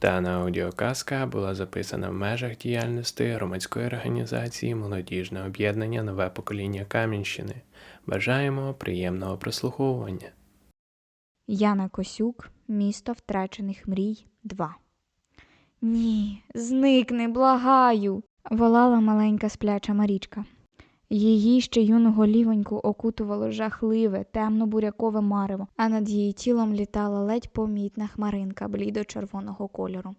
Дана аудіоказка була записана в межах діяльності громадської організації Молодіжне об'єднання Нове покоління Кам'янщини. Бажаємо приємного прослуховування. Яна Косюк, Місто втрачених мрій 2. Ні, зникни, благаю. волала маленька спляча Марічка. Її ще юного лівоньку окутувало жахливе, темно-бурякове марево, а над її тілом літала ледь помітна хмаринка блідо-червоного кольору.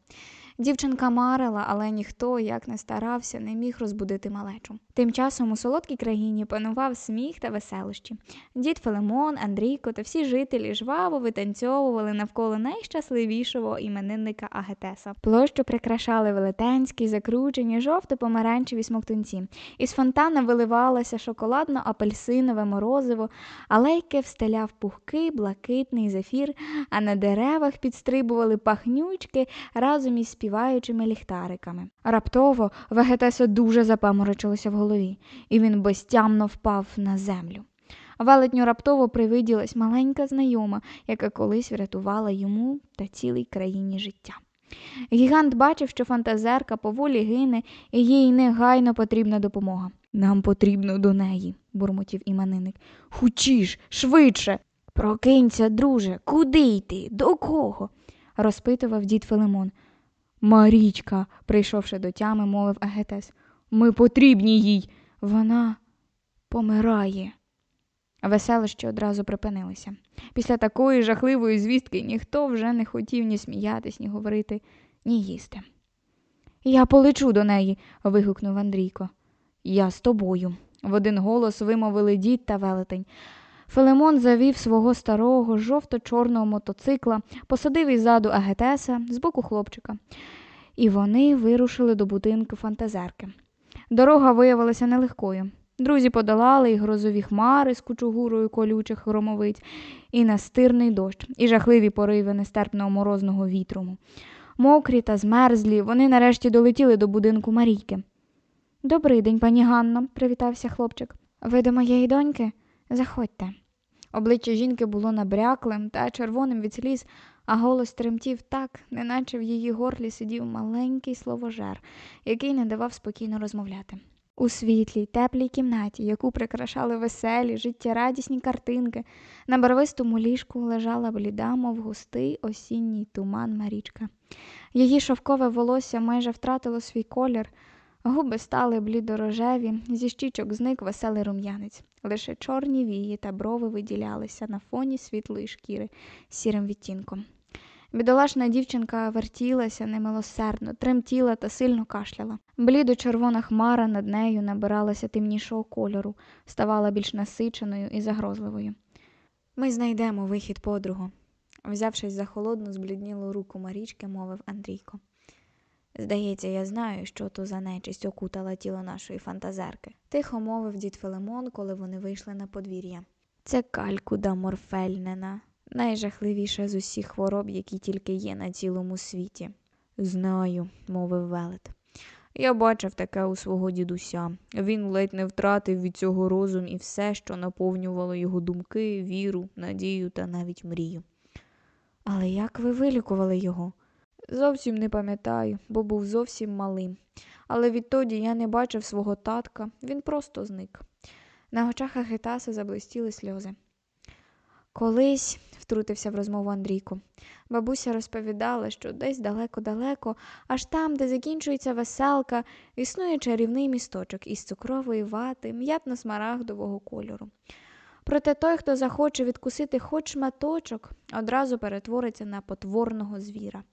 Дівчинка марила, але ніхто, як не старався, не міг розбудити малечу. Тим часом у солодкій країні панував сміх та веселощі. Дід Филимон, Андрійко та всі жителі жваво витанцьовували навколо найщасливішого іменинника Агетеса. Площу прикрашали велетенські, закручені, жовто-помаранчеві смоктунці. Із фонтана виливалося шоколадно-апельсинове морозиво, алейки встеляв пухкий, блакитний зефір, а на деревах підстрибували пахнючки разом із співаючими ліхтариками. Раптово Вегетесо дуже запаморочилося в голові, і він безтямно впав на землю. Велетню раптово привиділась маленька знайома, яка колись врятувала йому та цілій країні життя. Гігант бачив, що фантазерка поволі гине, і їй негайно потрібна допомога. Нам потрібно до неї, бурмотів іменинник. Хучіш, швидше. Прокинься, друже, куди йти? До кого? розпитував дід Филимон. Марічка, прийшовши до тями, мовив Агетес. Ми потрібні їй. Вона помирає. Веселощі одразу припинилися. Після такої жахливої звістки ніхто вже не хотів ні сміятись, ні говорити, ні їсти. Я полечу до неї. вигукнув Андрійко. Я з тобою. В один голос вимовили дід та велетень. Филимон завів свого старого жовто-чорного мотоцикла, посадив іззаду Агетеса з боку хлопчика, і вони вирушили до будинку фантазерки. Дорога виявилася нелегкою. Друзі подолали і грозові хмари з кучугурою колючих громовиць, і настирний дощ, і жахливі пориви нестерпного морозного вітру. Мокрі та змерзлі, вони нарешті долетіли до будинку Марійки. Добрий день, пані Ганно, привітався хлопчик. Ви до моєї доньки? Заходьте. Обличчя жінки було набряклим та червоним від сліз, а голос тремтів так, неначе в її горлі сидів маленький словожер, який не давав спокійно розмовляти. У світлій, теплій кімнаті, яку прикрашали веселі, життєрадісні картинки, на барвистому ліжку лежала бліда, мов густий осінній туман Марічка. Її шовкове волосся майже втратило свій колір, губи стали блідорожеві, зі щічок зник веселий рум'янець. Лише чорні вії та брови виділялися на фоні світлої шкіри сірим відтінком. Бідолашна дівчинка вертілася немилосердно, тремтіла та сильно кашляла. Блідо-червона хмара над нею набиралася темнішого кольору, ставала більш насиченою і загрозливою. Ми знайдемо вихід подругу, взявшись за холодну, збліднілу руку Марічки, мовив Андрійко. Здається, я знаю, що то за нечисть окутала тіло нашої фантазерки, тихо мовив дід Филимон, коли вони вийшли на подвір'я. Це калькуда морфельнена, найжахливіша з усіх хвороб, які тільки є на цілому світі. Знаю, мовив велет. Я бачив таке у свого дідуся. Він ледь не втратив від цього розум і все, що наповнювало його думки, віру, надію та навіть мрію. Але як ви вилікували його? Зовсім не пам'ятаю, бо був зовсім малим. Але відтоді я не бачив свого татка, він просто зник. На очах Агитаса заблистіли сльози. Колись, втрутився в розмову Андрійко, бабуся розповідала, що десь далеко-далеко, аж там, де закінчується веселка, існує чарівний місточок із цукрової вати, м'ятно-смарагдового кольору. Проте той, хто захоче відкусити хоч шматочок, одразу перетвориться на потворного звіра.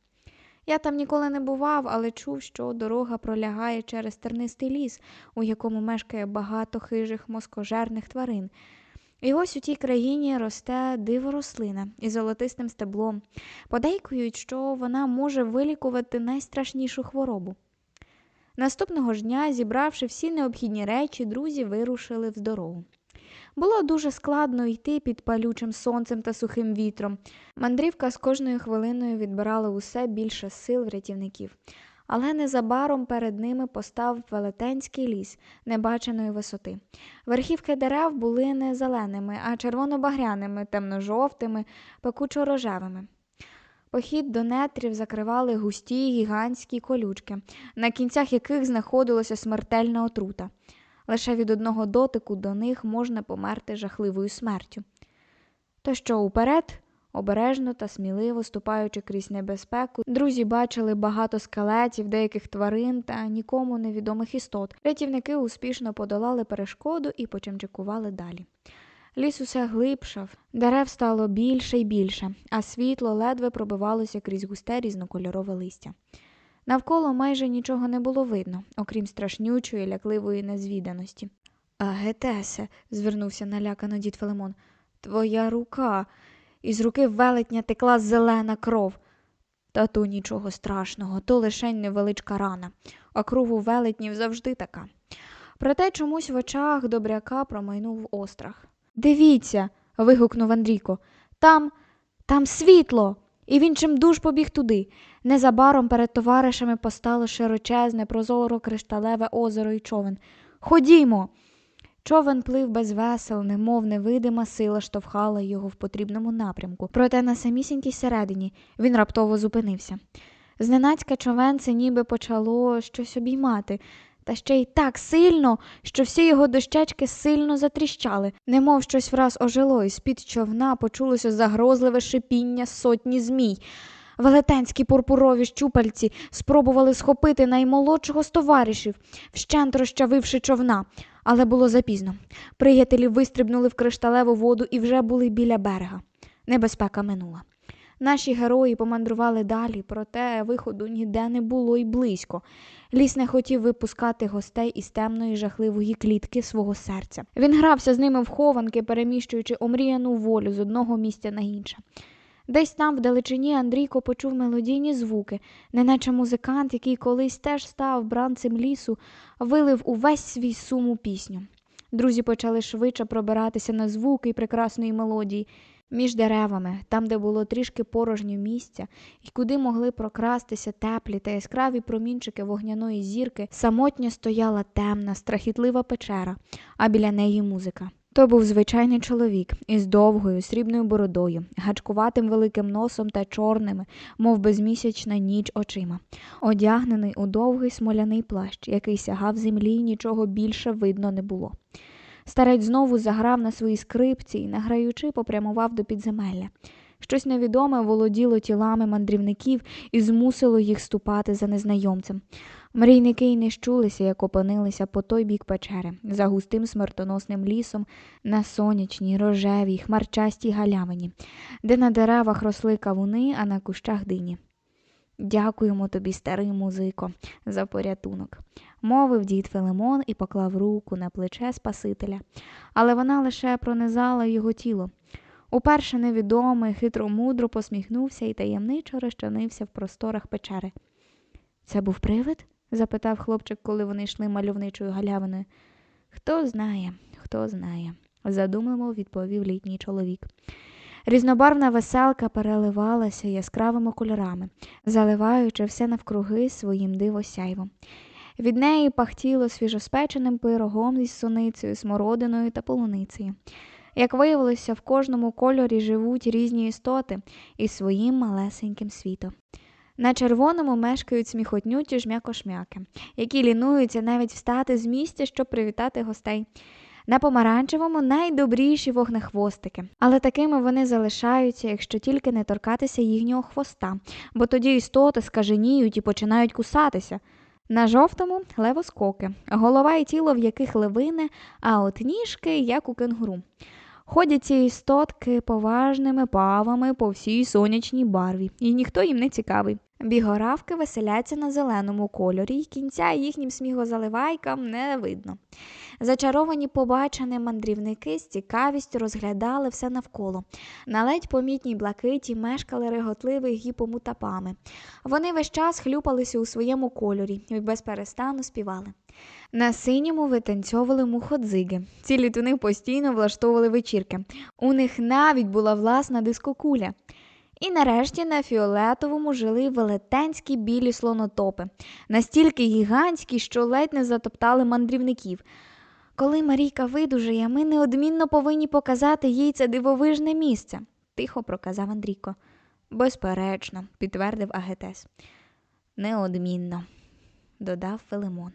Я там ніколи не бував, але чув, що дорога пролягає через тернистий ліс, у якому мешкає багато хижих москожерних тварин. І ось у тій країні росте диворослина із золотистим стеблом. Подейкують, що вона може вилікувати найстрашнішу хворобу. Наступного ж дня, зібравши всі необхідні речі, друзі вирушили в дорогу. Було дуже складно йти під палючим сонцем та сухим вітром. Мандрівка з кожною хвилиною відбирала усе більше сил врятівників. Але незабаром перед ними постав велетенський ліс небаченої висоти. Верхівки дерев були не зеленими, а червоно-багряними, темно-жовтими, пекучо-рожевими. Похід до нетрів закривали густі гігантські колючки, на кінцях яких знаходилася смертельна отрута. Лише від одного дотику до них можна померти жахливою смертю. То що уперед, обережно та сміливо ступаючи крізь небезпеку, друзі бачили багато скелетів, деяких тварин та нікому невідомих істот. Рятівники успішно подолали перешкоду і почимчикували далі. Ліс усе глибшав, дерев стало більше й більше, а світло ледве пробивалося крізь густе різнокольорове листя. Навколо майже нічого не було видно, окрім страшнючої, лякливої незвіданості. А Гетесе, звернувся налякано дід Филимон, твоя рука. Із руки велетня текла зелена кров. Та то нічого страшного, то лишень невеличка рана, а кров у велетнів завжди така. Проте чомусь в очах добряка промайнув острах. Дивіться. вигукнув Андрійко. Там, там світло. І він чимдуж побіг туди. Незабаром перед товаришами постало широчезне, прозоро кришталеве озеро і човен. Ходімо. Човен плив без весел, немов невидима сила штовхала його в потрібному напрямку. Проте на самісінькій середині він раптово зупинився. Зненацька човенце ніби почало щось обіймати, та ще й так сильно, що всі його дощечки сильно затріщали, немов щось враз ожило, і з-під човна почулося загрозливе шипіння сотні змій. Велетенські пурпурові щупальці спробували схопити наймолодшого з товаришів, вщент розчавивши човна, але було запізно. Приятелі вистрибнули в кришталеву воду і вже були біля берега. Небезпека минула. Наші герої помандрували далі, проте виходу ніде не було й близько. Ліс не хотів випускати гостей із темної жахливої клітки свого серця. Він грався з ними в хованки, переміщуючи омріяну волю з одного місця на інше. Десь там, вдалечині, Андрійко почув мелодійні звуки, неначе музикант, який колись теж став бранцем лісу, вилив увесь свій суму пісню. Друзі почали швидше пробиратися на звуки й прекрасної мелодії. Між деревами, там, де було трішки порожнього місця, і куди могли прокрастися теплі та яскраві промінчики вогняної зірки, самотньо стояла темна, страхітлива печера, а біля неї музика. То був звичайний чоловік із довгою срібною бородою, гачкуватим великим носом та чорними, мов безмісячна ніч очима, одягнений у довгий смоляний плащ, який сягав землі, і нічого більше видно не було. Старець знову заграв на своїй скрипці і, награючи, попрямував до підземелля. Щось невідоме володіло тілами мандрівників і змусило їх ступати за незнайомцем. Мрійники й не щулися, як опинилися по той бік печери, за густим смертоносним лісом, на сонячній, рожевій, хмарчастій галявині, де на деревах росли кавуни, а на кущах дині. Дякуємо тобі, старий музико, за порятунок, мовив дід Филимон і поклав руку на плече Спасителя, але вона лише пронизала його тіло. Уперше невідомий хитро-мудро посміхнувся і таємничо розчинився в просторах печери. Це був привид? Запитав хлопчик, коли вони йшли мальовничою галявиною. Хто знає, хто знає, задумливо відповів літній чоловік. Різнобарвна веселка переливалася яскравими кольорами, заливаючи все навкруги своїм дивосяйвом. Від неї пахтіло свіжоспеченим пирогом із суницею, смородиною та полуницею. Як виявилося, в кожному кольорі живуть різні істоти із своїм малесеньким світом. На червоному мешкають сміхотнюті жмякошмяки, які лінуються навіть встати з місця, щоб привітати гостей. На помаранчевому найдобріші вогнехвостики, але такими вони залишаються, якщо тільки не торкатися їхнього хвоста, бо тоді істоти скаженіють і починають кусатися. На жовтому левоскоки, голова і тіло в яких левине, а от ніжки, як у кенгуру. Ходять ці істотки поважними павами по всій сонячній барві, і ніхто їм не цікавий. Бігоравки веселяться на зеленому кольорі, і кінця їхнім сміхозаливайкам не видно. Зачаровані побачені мандрівники з цікавістю розглядали все навколо. На ледь помітній блакиті мешкали реготливі гіпомутапами. Вони весь час хлюпалися у своєму кольорі і безперестану співали. На синьому витанцьовували муходзиги. Ці літуни постійно влаштовували вечірки. У них навіть була власна дискокуля. І нарешті на фіолетовому жили велетенські білі слонотопи, настільки гігантські, що ледь не затоптали мандрівників. Коли Марійка видужає, ми неодмінно повинні показати їй це дивовижне місце, тихо проказав Андрійко. Безперечно, підтвердив Агетес. Неодмінно, додав Филимон.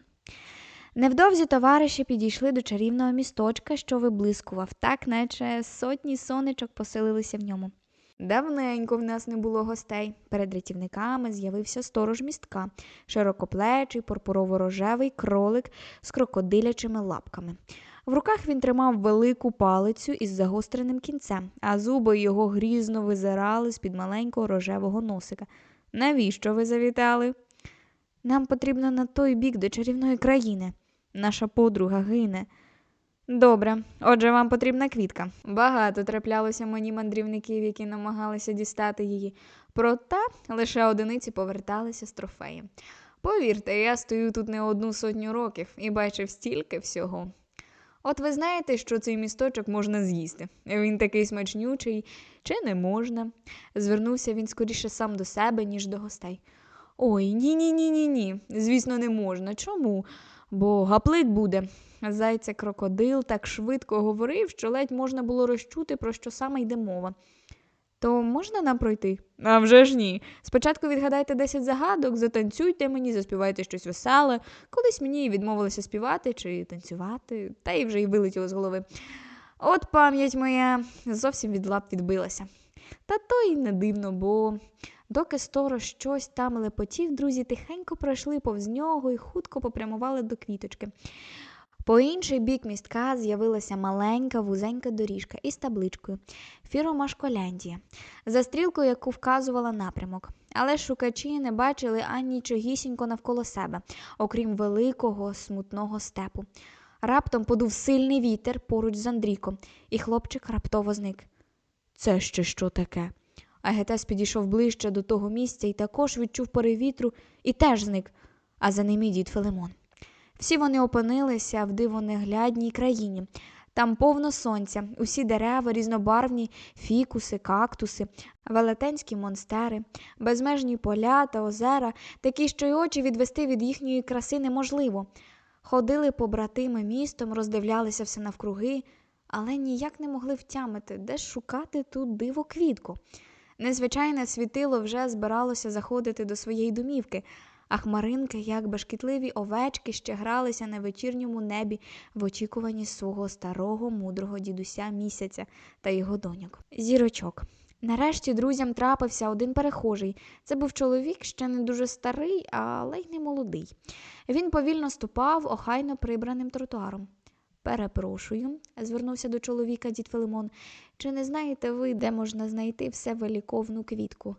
Невдовзі товариші підійшли до чарівного місточка, що виблискував, так наче сотні сонечок поселилися в ньому. Давненько в нас не було гостей. Перед рятівниками з'явився сторож містка, широкоплечий, пурпурово-рожевий кролик з крокодилячими лапками. В руках він тримав велику палицю із загостреним кінцем, а зуби його грізно визирали з-під маленького рожевого носика. Навіщо ви завітали? Нам потрібно на той бік до чарівної країни. Наша подруга гине. Добре, отже, вам потрібна квітка. Багато траплялося мені мандрівників, які намагалися дістати її. Проте лише одиниці поверталися з трофеєм. Повірте, я стою тут не одну сотню років і бачив стільки всього. От ви знаєте, що цей місточок можна з'їсти. Він такий смачнючий, чи не можна? Звернувся він скоріше сам до себе, ніж до гостей. Ой, ні, ні, ні, ні, ні. Звісно, не можна. Чому? Бо гаплик буде. Зайця крокодил так швидко говорив, що ледь можна було розчути, про що саме йде мова. То можна нам пройти? А вже ж ні. Спочатку відгадайте 10 загадок, затанцюйте мені, заспівайте щось веселе. Колись мені відмовилося співати чи танцювати, та й вже й вилетіло з голови. От пам'ять моя зовсім від лап відбилася. Та то й не дивно, бо доки сторож щось там лепотів, друзі тихенько пройшли повз нього і хутко попрямували до квіточки. По інший бік містка з'явилася маленька вузенька доріжка із табличкою Фіромашколяндія, за стрілкою, яку вказувала напрямок. Але шукачі не бачили ані нічогісінько навколо себе, окрім великого смутного степу. Раптом подув сильний вітер поруч з Андрійком, і хлопчик раптово зник. Це ще що таке? Агетес підійшов ближче до того місця і також відчув порив вітру і теж зник, а за ним і дід Филимон. Всі вони опинилися в дивонеглядній країні. Там повно сонця, усі дерева, різнобарвні фікуси, кактуси, велетенські монстери, безмежні поля та озера, такі, що й очі відвести від їхньої краси неможливо. Ходили побратими містом, роздивлялися все навкруги, але ніяк не могли втямити, де шукати тут диво квітку. Незвичайне світило вже збиралося заходити до своєї домівки, а хмаринки, як бешкітливі овечки, ще гралися на вечірньому небі в очікуванні свого старого мудрого дідуся місяця та його доньок. Зірочок. Нарешті друзям трапився один перехожий. Це був чоловік ще не дуже старий, але й не молодий. Він повільно ступав охайно прибраним тротуаром. Перепрошую, звернувся до чоловіка дід Филимон. Чи не знаєте ви, де можна знайти всевиліковну квітку?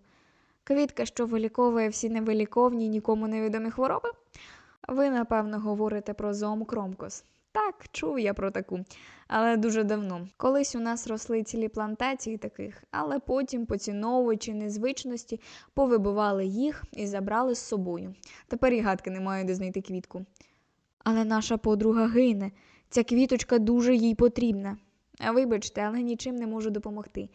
Квітка, що виліковує всі невиліковні, нікому невідомі хвороби? Ви, напевно, говорите про зоомкромкос. Так, чув я про таку, але дуже давно. Колись у нас росли цілі плантації таких, але потім, поціновуючи незвичності, повибивали їх і забрали з собою. Тепер і гадки немає, де знайти квітку. Але наша подруга гине. Ця квіточка дуже їй потрібна. Вибачте, але нічим не можу допомогти.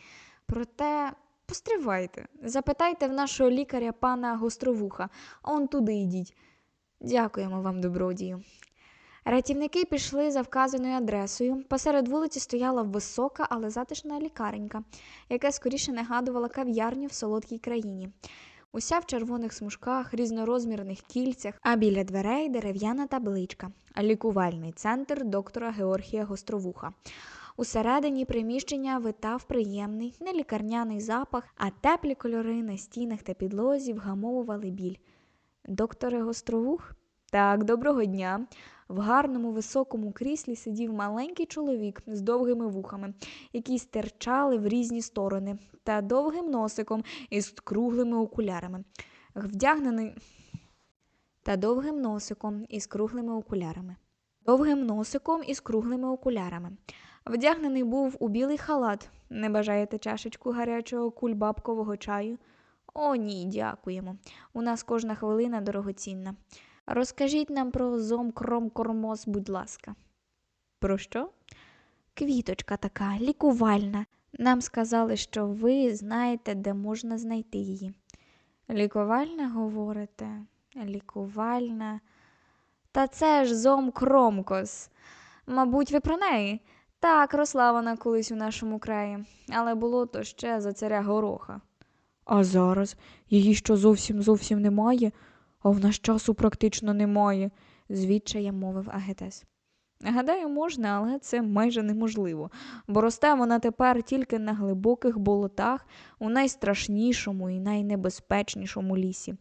Проте постривайте, запитайте в нашого лікаря пана Гостровуха, он туди йдіть. Дякуємо вам, добродію. Рятівники пішли за вказаною адресою. Посеред вулиці стояла висока, але затишна лікаренька, яка скоріше нагадувала кав'ярню в солодкій країні. Уся в червоних смужках, різнорозмірних кільцях, а біля дверей дерев'яна табличка лікувальний центр доктора Георгія Гостровуха. Усередині приміщення витав приємний, не лікарняний запах, а теплі кольори на стінах та підлозі вгамовували біль. Докторе Гостровух? Так, доброго дня. В гарному високому кріслі сидів маленький чоловік з довгими вухами, які стирчали в різні сторони, та довгим носиком із круглими окулярами. Вдягнений та довгим носиком із круглими окулярами. Довгим носиком із круглими окулярами. Вдягнений був у білий халат. Не бажаєте чашечку гарячого кульбабкового чаю? О, ні, дякуємо. У нас кожна хвилина дорогоцінна. Розкажіть нам про зомкромкормоз, будь ласка. Про що? Квіточка така, лікувальна. Нам сказали, що ви знаєте, де можна знайти її. Лікувальна, говорите? Лікувальна. Та це ж зомкромкос. Мабуть, ви про неї? Так, росла вона колись у нашому краї, але було то ще за царя гороха. А зараз її що зовсім зовсім немає, а в наш часу практично немає, звідчаєм мовив Агетес. Гадаю, можна, але це майже неможливо, бо росте вона тепер тільки на глибоких болотах у найстрашнішому і найнебезпечнішому лісі.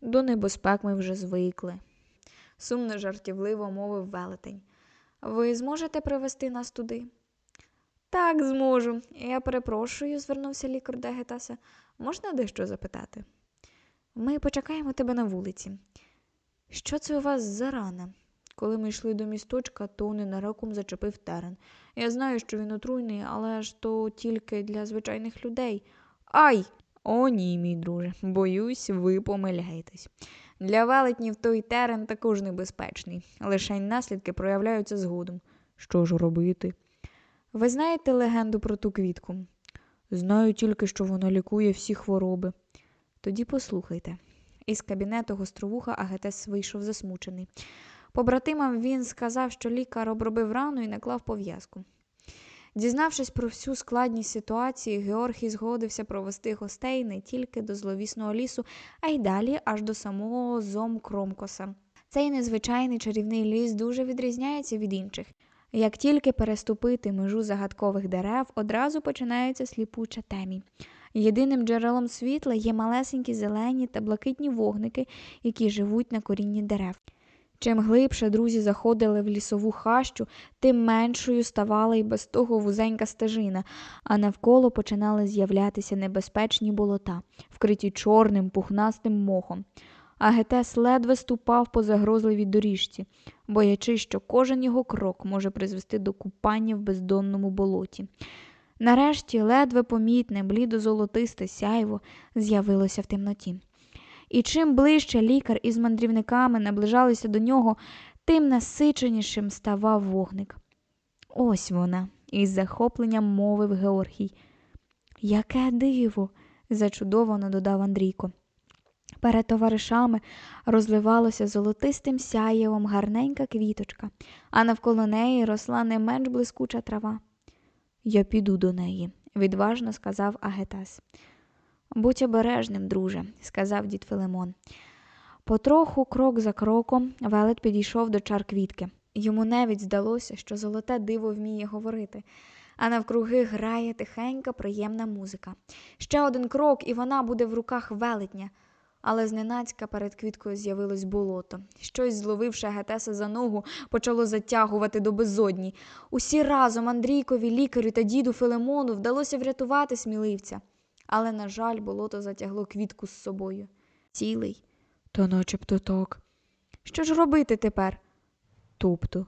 До небезпек ми вже звикли. Сумно жартівливо мовив велетень. Ви зможете привести нас туди? Так, зможу. Я перепрошую, звернувся лікар до Гетаса. Можна дещо запитати? Ми почекаємо тебе на вулиці. Що це у вас за рана? Коли ми йшли до місточка, то ненароком зачепив терен. Я знаю, що він отруйний, але ж то тільки для звичайних людей. Ай! О, ні, мій друже, боюсь, ви помиляєтесь. Для велетнів той терен також небезпечний, лише наслідки проявляються згодом. Що ж робити? Ви знаєте легенду про ту квітку? Знаю тільки, що вона лікує всі хвороби. Тоді послухайте. Із кабінету гостровуха Агетес вийшов засмучений. Побратимам він сказав, що лікар обробив рану і наклав пов'язку. Дізнавшись про всю складність ситуації, Георгій згодився провести гостей не тільки до зловісного лісу, а й далі аж до самого зом Кромкоса. Цей незвичайний чарівний ліс дуже відрізняється від інших. Як тільки переступити межу загадкових дерев, одразу починається сліпуча темінь. Єдиним джерелом світла є малесенькі зелені та блакитні вогники, які живуть на корінні дерев. Чим глибше друзі заходили в лісову хащу, тим меншою ставала і без того вузенька стежина, а навколо починали з'являтися небезпечні болота, вкриті чорним пухнастим мохом. Агетес ледве ступав по загрозливій доріжці, боячись, що кожен його крок може призвести до купання в бездонному болоті. Нарешті ледве помітне, блідо-золотисте сяйво з'явилося в темноті. І чим ближче лікар із мандрівниками наближалися до нього, тим насиченішим ставав вогник. Ось вона, із захопленням мовив Георгій. Яке диво, зачудовано додав Андрійко. Перед товаришами розливалося золотистим сяєвом гарненька квіточка, а навколо неї росла не менш блискуча трава. Я піду до неї, відважно сказав Агетас. Будь обережним, друже, сказав дід Филимон. Потроху, крок за кроком, велет підійшов до чар квітки. Йому навіть здалося, що золоте диво вміє говорити, а навкруги грає тихенька, приємна музика. Ще один крок, і вона буде в руках велетня. Але зненацька перед квіткою з'явилось болото. Щось, зловивши Гетеса за ногу, почало затягувати до безодні. Усі разом Андрійкові, лікарю та діду Филимону вдалося врятувати сміливця. Але, на жаль, болото затягло квітку з собою. Цілий. Та начебто так. Що ж робити тепер? Тобто.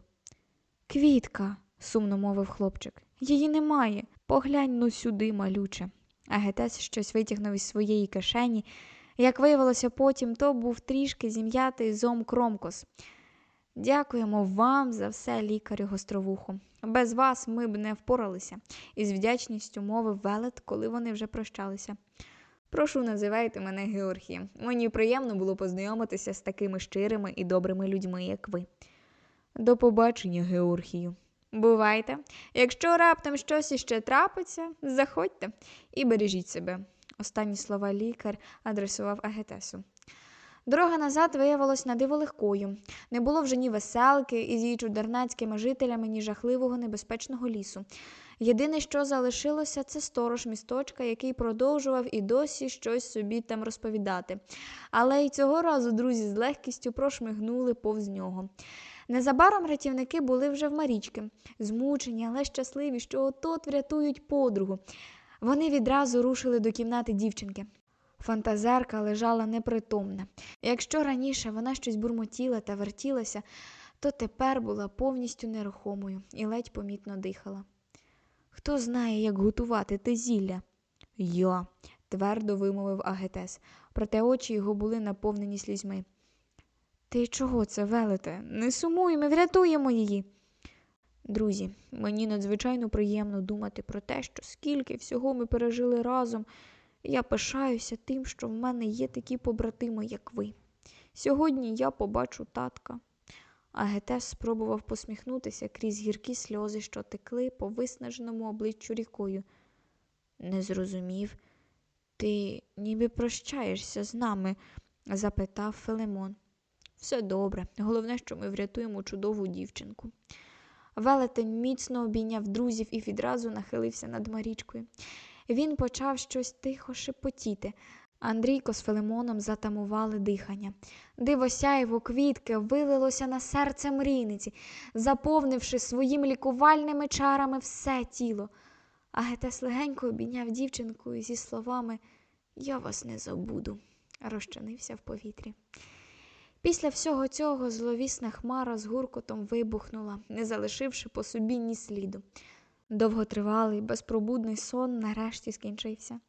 Квітка, сумно мовив хлопчик. Її немає. Поглянь ну сюди, малюче. А Гетес щось витягнув із своєї кишені. Як виявилося потім, то був трішки зім'ятий зом Кромкос. Дякуємо вам за все, лікарю гостровуху. Без вас ми б не впоралися, із вдячністю мовив велет, коли вони вже прощалися. Прошу, називайте мене Георгієм. Мені приємно було познайомитися з такими щирими і добрими людьми, як ви. До побачення, Георгію. Бувайте. Якщо раптом щось іще трапиться, заходьте і бережіть себе. Останні слова лікар адресував Агетесу. Дорога назад виявилась на диво легкою. Не було вже ні веселки із її чудернацькими жителями, ні жахливого небезпечного лісу. Єдине, що залишилося, це сторож місточка, який продовжував і досі щось собі там розповідати. Але й цього разу друзі з легкістю прошмигнули повз нього. Незабаром рятівники були вже в Марічки, змучені, але щасливі, що от-от врятують подругу. Вони відразу рушили до кімнати дівчинки. Фантазерка лежала непритомна. Якщо раніше вона щось бурмотіла та вертілася, то тепер була повністю нерухомою і ледь помітно дихала. Хто знає, як готувати те зілля? Я, твердо вимовив Агетес, проте очі його були наповнені слізьми. Ти чого це велите? Не сумуй, ми врятуємо її. Друзі, мені надзвичайно приємно думати про те, що скільки всього ми пережили разом. Я пишаюся тим, що в мене є такі побратими, як ви. Сьогодні я побачу татка. А Гетес спробував посміхнутися крізь гіркі сльози, що текли по виснаженому обличчю рікою. Не зрозумів. Ти ніби прощаєшся з нами? запитав Филимон. Все добре, головне, що ми врятуємо чудову дівчинку. Велетень міцно обійняв друзів і відразу нахилився над Марічкою. Він почав щось тихо шепотіти. Андрійко з Филимоном затамували дихання. Диво сяєво квітки вилилося на серце мрійниці, заповнивши своїми лікувальними чарами все тіло. А Гетес легенько обійняв дівчинку зі словами Я вас не забуду, розчинився в повітрі. Після всього цього зловісна хмара з гуркотом вибухнула, не залишивши по собі ні сліду. Довготривалий, безпробудний сон нарешті скінчився.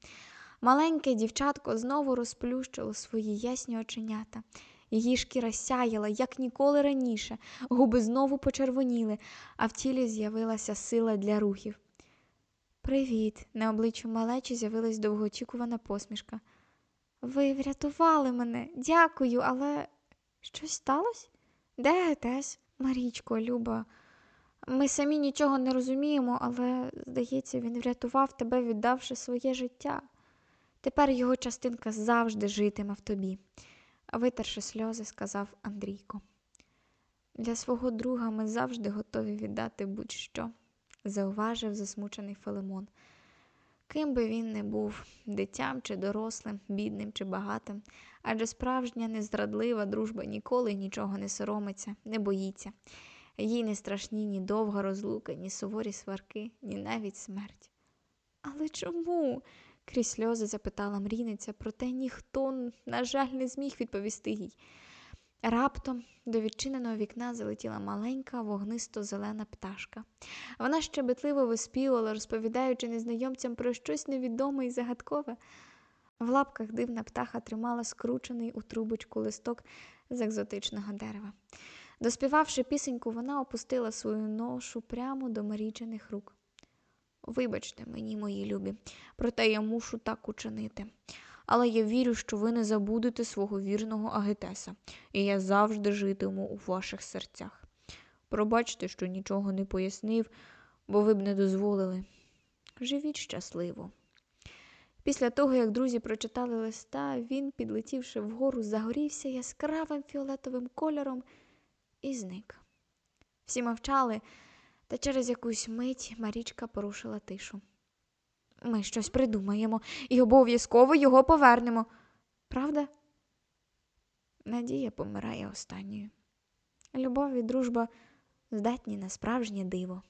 Маленьке дівчатко знову розплющило свої ясні оченята. Її шкіра сяяла, як ніколи раніше, губи знову почервоніли, а в тілі з'явилася сила для рухів. Привіт! На обличчі малечі з'явилась довгоочікувана посмішка. Ви врятували мене, дякую, але щось сталося? Де Гетес? Марічко, Люба. Ми самі нічого не розуміємо, але, здається, він врятував тебе, віддавши своє життя. Тепер його частинка завжди житиме в тобі, витерши сльози, сказав Андрійко. Для свого друга ми завжди готові віддати будь-що, зауважив засмучений Филимон. Ким би він не був, дитям чи дорослим, бідним чи багатим, адже справжня незрадлива дружба ніколи нічого не соромиться, не боїться. Їй не страшні ні довга розлука, ні суворі сварки, ні навіть смерть. Але чому? крізь сльози запитала мрійниця, проте ніхто, на жаль, не зміг відповісти їй. Раптом до відчиненого вікна залетіла маленька вогнисто-зелена пташка. Вона щебетливо виспівала, розповідаючи незнайомцям про щось невідоме і загадкове. В лапках дивна птаха тримала скручений у трубочку листок з екзотичного дерева. Доспівавши пісеньку, вона опустила свою ношу прямо до Марічиних рук. Вибачте мені, мої любі, проте я мушу так учинити. Але я вірю, що ви не забудете свого вірного Агетеса, і я завжди житиму у ваших серцях. Пробачте, що нічого не пояснив, бо ви б не дозволили. Живіть щасливо. Після того, як друзі прочитали листа, він, підлетівши вгору, загорівся яскравим фіолетовим кольором і зник. Всі мовчали, та через якусь мить Марічка порушила тишу. Ми щось придумаємо і обов'язково його повернемо. Правда? Надія помирає останньою. Любов і дружба здатні на справжнє диво.